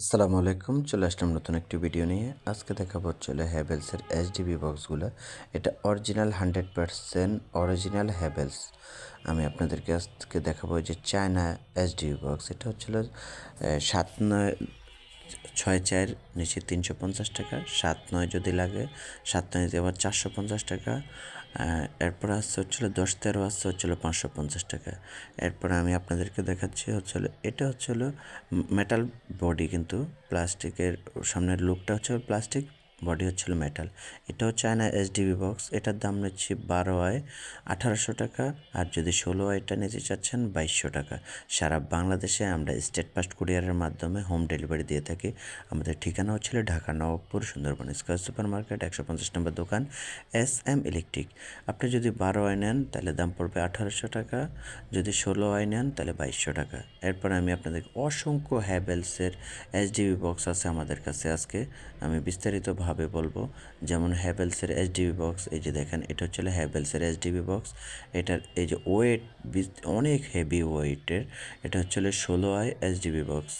আসসালামু আলাইকুম, চলে আসলাম নতুন একটি ভিডিও নিয়ে। আজকে দেখাবো চলে হ্যাভেলসের এইচডিবি বক্সগুলো এটা original hundred percent original Havells আমি আপনাদেরকে আজকে দেখাবো যে চায়না এইচডিবি বক্স এটা হচ্ছিল সাত নয় ছয় চার নিচে তিনশো পঞ্চাশ টাকা, সাত নয় যদি লাগে, সাত নয় আবার চারশো পঞ্চাশ টাকা। এরপরে এরপর আসছে হচ্ছিল দশ তেরো আসছে হচ্ছিল পাঁচশো পঞ্চাশ টাকা। এরপর আমি আপনাদেরকে দেখাচ্ছি হচ্ছিল, এটা হচ্ছিল মেটাল বডি কিন্তু প্লাস্টিকের সামনের লুকটা হচ্ছে প্লাস্টিক বডি হচ্ছিল মেটাল। এটা হচ্ছে চায়না এসডিবি বক্স। এটার দাম নিচ্ছি বারো আয় আঠারোশো টাকা আর যদি ষোলো আয়টা নিতে চাচ্ছেন বাইশশো টাকা। সারা বাংলাদেশে আমরা স্টেট ফাস্ট কুরিয়ারের মাধ্যমে হোম ডেলিভারি দিয়ে থাকি। আমাদের ঠিকানা হচ্ছিল Dhaka Nawabpur Sundarban Square Super Market একশো পঞ্চাশ নম্বর দোকান, এস এম ইলেকট্রিক। আপনি যদি বারো আয় নেন, তাহলে দাম পড়বে আঠারোশো টাকা। যদি ষোলো আয় নেন, তাহলে বাইশশো টাকা। এরপর আমি আপনাদের অসংখ্য হ্যাভেলসের এইচডিবি বক্স আছে আমাদের কাছে আজকে। আমি বিস্তারিতভাবে বলব। যেমন হ্যাভেলসের এইচডিবি বক্স এই যে দেখেন, এটা হচ্ছে হ্যাভেলসের এইচডিবি বক্স এটার এই যে ওয়েট অনেক হেভি ওয়েটের এটা হচ্ছে ষোলো আয় এইচডিবি বক্স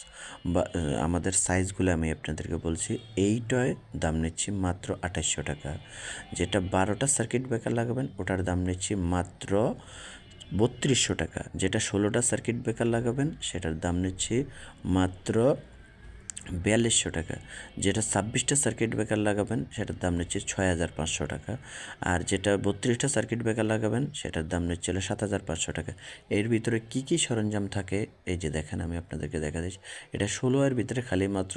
বা আমাদের সাইজগুলো আমি আপনাদেরকে বলছি এইটায় দাম নিচ্ছি মাত্র আঠাশশো টাকা। যেটা বারোটা সার্কিট ব্রেকার লাগাবেন, ওটার দাম নিচ্ছি মাত্র বত্রিশশো টাকা। যেটা ষোলোটা সার্কিট ব্রেকার লাগাবেন, সেটার দাম নিচ্ছি মাত্র বিয়াল্লিশশো টাকা। যেটা ছাব্বিশটা সার্কিট ব্রেকার লাগাবেন, সেটার দাম নিচ্ছে ছয় হাজার পাঁচশো টাকা। আর যেটা বত্রিশটা সার্কিট ব্রেকার লাগাবেন, সেটার দাম নিচ্ছিল সাত হাজার পাঁচশো টাকা। এর ভিতরে কি কি সরঞ্জাম থাকে? এই যে দেখেন, আমি আপনাদেরকে দেখা দিচ্ছি। এটা ষোলো এর ভিতরে খালি মাত্র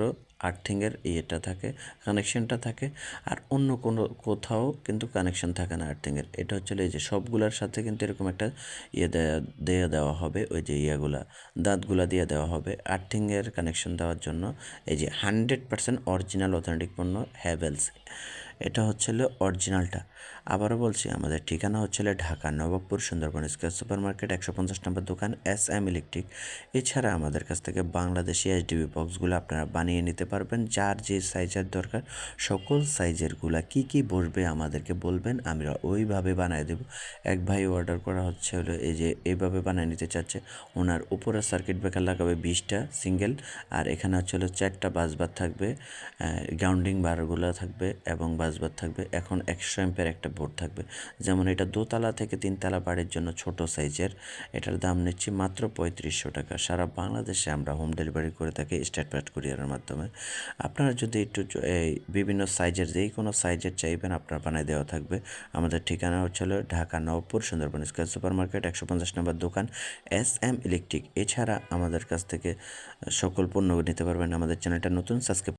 আর্থিংয়ের ইয়েটা থাকে কানেকশনটা থাকে, আর অন্য কোনো কোথাও কিন্তু কানেকশন থাকে না আর্থিংয়ের। এটা হচ্ছে এই যে সবগুলার সাথে কিন্তু এরকম একটা ইয়ে দেয়া দেওয়া হবে, ওই যে ইয়েগুলা, দাঁতগুলা দিয়ে দেওয়া হবে আর্থিংয়ের কানেকশান দেওয়ার জন্য। এই যে হান্ড্রেড পার্সেন্ট অরিজিনাল অথেন্টিক পণ্য হ্যাভেলস এটা হচ্ছিল অরিজিনালটা আবারও বলছি, আমাদের ঠিকানা হচ্ছিল Dhaka, Nawabpur, Sundarban Square Super Market একশো পঞ্চাশ নম্বর দোকান, এস এম ইলেকট্রিক। এছাড়া আমাদের কাছ থেকে বাংলাদেশি এইচডিবি বক্সগুলো আপনারা বানিয়ে নিতে পারবেন। যার যে সাইজের দরকার, সকল সাইজেরগুলা কি কি বসবে আমাদেরকে বলবেন, আমরা ওইভাবে বানিয়ে দেব। এক ভাই অর্ডার করা হচ্ছে হলো এই যে এইভাবে বানিয়ে নিতে চাচ্ছে। ওনার উপরে সার্কিট ব্রেকার লাগাবে বিশটা সিঙ্গেল আর এখানে হচ্ছে হলো চারটা বাসবার থাকবে গ্রাউন্ডিং বারগুলো থাকবে এবং বাসবার থাকবে, এখন একশো এম্পের একটা বোর্ড থাকবে। যেমন এটা দোতলা থেকে তিনতলা বাড়ির জন্য ছোট সাইজের এটার দাম নিচ্ছি মাত্র পঁয়ত্রিশশো টাকা। সারা বাংলাদেশে আমরা হোম ডেলিভারি করে থাকি স্টেট পার্ট কুরিয়ারের মাধ্যমে। আপনারা যদি একটু এই বিভিন্ন সাইজের যেই কোনো সাইজের চাইবেন, আপনার বানায় দেওয়া থাকবে। আমাদের ঠিকানা হচ্ছে Dhaka, Nabapur, Sundarban Square Super Market একশো পঞ্চাশ নম্বর দোকান এস এম ইলেকট্রিক এছাড়া আমাদের কাছ থেকে সকল পণ্য নিতে পারবেন আমাদের চ্যানেলটা নতুন সাবস্ক্রাইব